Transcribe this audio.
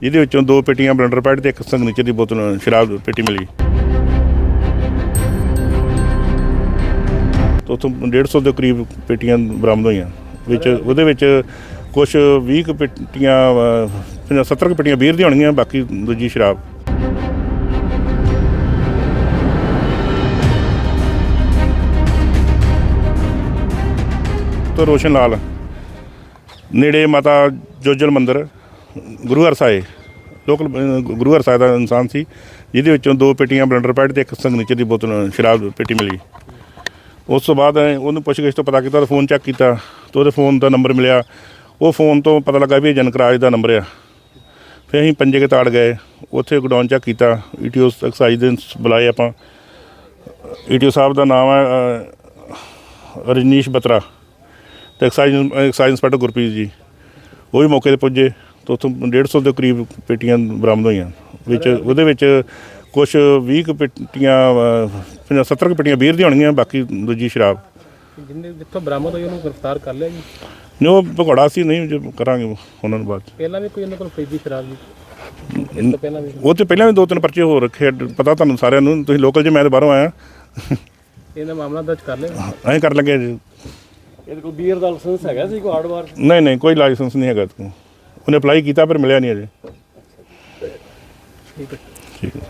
ਜਿਹਦੇ ਵਿੱਚੋਂ ਦੋ ਪੇਟੀਆਂ ਬਲੰਡਰ ਪੈਡ ਤੇ ਇੱਕ ਸੰਗਨੀਚਰ ਦੀ ਬੋਤਲ ਸ਼ਰਾਬ ਪੇਟੀ ਮਿਲੀ ਤੋਂ ਉੱਥੋਂ 150 ਦੇ ਕਰੀਬ ਪੇਟੀਆਂ ਬਰਾਮਦ ਹੋਈਆਂ। ਵਿੱਚ ਉਹਦੇ ਵਿੱਚ ਕੁਝ 20 ਕੁ ਪੇਟੀਆਂ ਅਹ, 70 ਕੁ ਪੇਟੀਆਂ ਬੀਅਰ ਦੀਆਂ ਹੋਣਗੀਆਂ ਬਾਕੀ ਦੂਜੀ ਸ਼ਰਾਬ। ਤੋਂ ਰੋਸ਼ਨ ਲਾਲ ਨੇੜੇ ਮਾਤਾ ਜੋਜਲ ਮੰਦਿਰ। ਗੁਰੂ ਹਰਸਾਏ ਲੋਕਲ ਅਹ, ਗੁਰੂ ਹਰਸਾਏ ਦਾ ਇਨਸਾਨ ਸੀ ਜਿਹਦੇ ਵਿੱਚੋਂ ਦੋ ਪੇਟੀਆਂ ਬਲੰਡਰ ਪੈਡ ਤੇ ਇੱਕ ਸੰਗਨੀਚਰ ਦੀ ਬੋਤਲ ਸ਼ਰਾਬ ਪੇਟੀ ਮਿਲੀ। ਉਸ ਤੋਂ ਬਾਅਦ ਉਹਨੂੰ ਪੁੱਛਗਿੱਛ ਤੋਂ ਪਤਾ ਕੀਤਾ ਫੋਨ ਚੈੱਕ ਕੀਤਾ ਤਾਂ ਉਹਦੇ ਫੋਨ ਦਾ ਨੰਬਰ ਮਿਲਿਆ। ਉਹ ਫੋਨ ਤੋਂ ਪਤਾ ਲੱਗਾ ਵੀ ਇਹ ਜਨਕਰਾਜ ਦਾ ਨੰਬਰ ਆ। ਫਿਰ ਅਸੀਂ ਪੰਜੇ ਕੇ ਤਾੜ ਗਏ ਉੱਥੇ ਗਡਾਊਨ ਚੈੱਕ ਕੀਤਾ ਈਟੀਓ ਐਕਸਾਈਜ਼ ਦੇ ਬੁਲਾਏ ਆਪਾਂ। ਈਟੀਓ ਸਾਹਿਬ ਦਾ ਨਾਮ ਹੈ ਰਜਨੀਸ਼ ਬਤਰਾ ਤੇ exercise excise inspector Gurpreet ji. ਉਹ ਵੀ ਮੌਕੇ ਤੇ ਪੁੱਜੇ। ਤਾਂ ਉੱਥੋਂ 150 ਦੇ ਕਰੀਬ ਪੇਟੀਆਂ ਬਰਾਮਦ ਹੋਈਆਂ ਵਿੱਚ ਉਹਦੇ ਵਿੱਚ ਕੁਝ 20 ਕੁ ਪੇਟੀਆਂ ਅਹ, 70 ਕੁ ਪੇਟੀਆਂ ਬੀਅਰ ਦੀਆਂ ਹੋਣਗੀਆਂ ਬਾਕੀ ਦੂਜੀ ਸ਼ਰਾਬ। ਜਿੰਨੇ ਜਿੱਥੋਂ ਬਰਾਮਦ ਹੋਈ ਉਹਨੂੰ ਗ੍ਰਿਫਤਾਰ ਕਰ ਲਿਆ ਜੀ? ਨਹੀਂ ਉਹ ਭਗੌੜਾ ਸੀ ਨਹੀਂ ਜੇ ਕਰਾਂਗੇ ਉਹਨਾਂ ਨੂੰ ਬਾਅਦ 'ਚ। ਪਹਿਲਾਂ ਵੀ ਕੋਈ ਉਹਨਾਂ ਕੋਲ ਫਰੀਦੀ ਸ਼ਰਾਬ ਜੀ? ਇਸ ਤੋਂ ਪਹਿਲਾਂ ਵੀ। ਉਹ ਤੇ ਪਹਿਲਾਂ ਵੀ ਦੋ ਤਿੰਨ ਪਰਚੇ ਹੋ ਰੱਖੇ ਆ, ਪਤਾ ਤੁਹਾਨੂੰ ਸਾਰਿਆਂ ਨੂੰ ਤੁਸੀਂ ਲੋਕਲ ਜੇ ਮੈਂ ਤਾਂ ਬਾਹਰੋਂ ਆਇਆ। ਇਹਦਾ ਮਾਮਲਾ ਦਰਜ ਕਰ ਲਿਆ? ਐਂ ਕਰ ਲੱਗੇ ਜੀ। ਇਹਦੇ ਕੋਲ ਬੀਅਰ ਦਾ ਲਾਇਸੈਂਸ ਹੈਗਾ ਸੀ ਕੋਈ ਹਾਰਡਵਾਰ ਨਹੀਂ ਨਹੀਂ ਕੋਈ ਲਾਇਸੈਂਸ ਨਹੀਂ ਹੈਗਾ ਤੂੰ ਉਹਨੇ ਅਪਲਾਈ ਕੀਤਾ ਪਰ ਮਿਲਿਆ ਨਹੀਂ ਅਜੇ। ਠੀਕ ਹੈ।